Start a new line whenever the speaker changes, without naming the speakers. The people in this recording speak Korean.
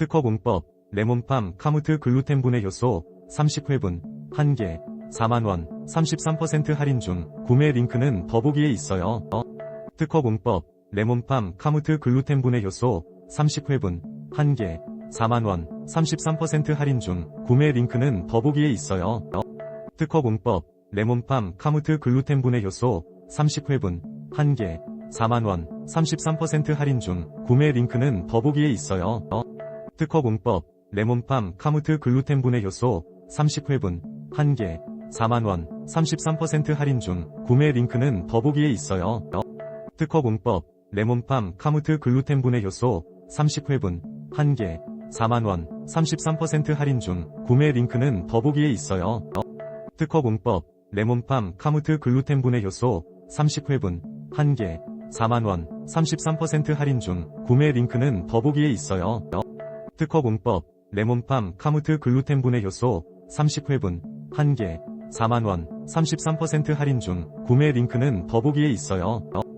특허 공법, 레몬팜 카무트 글루텐 분해 효소 30회분 1개 4만원 33% 할인 중 구매 링크는 더보기에 있어요. 어? 특허 공법, 레몬팜 카무트 글루텐 분해 효소 30회분 1개 4만원 33% 할인 중 구매 링크는 더보기에 있어요. 어? 특허 공법, 레몬팜 카무트 글루텐 분해 효소 30회분 1개 4만원 33% 할인 중 구매 링크는 더보기에 있어요. 어? 특허공법, 레몬팜 카무트 글루텐 분해 효소 30회분 1개 4만원 33% 할인 중 구매 링크는 더보기에 있어요. 어? 특허공법, 레몬팜 카무트 글루텐 분해 효소 30회분 1개 4만원 33% 할인 중 구매 링크는 더보기에 있어요. 어? 특허공법, 레몬팜 카무트 글루텐 분해 효소 30회분 1개 4만원 33% 할인 중 구매 링크는 더보기에 있어요. 어? 특허공법, 레몬팜 카무트 글루텐 분해 효소 30회분 1개 4만원 33% 할인 중 구매 링크는 더보기에 있어요. 어?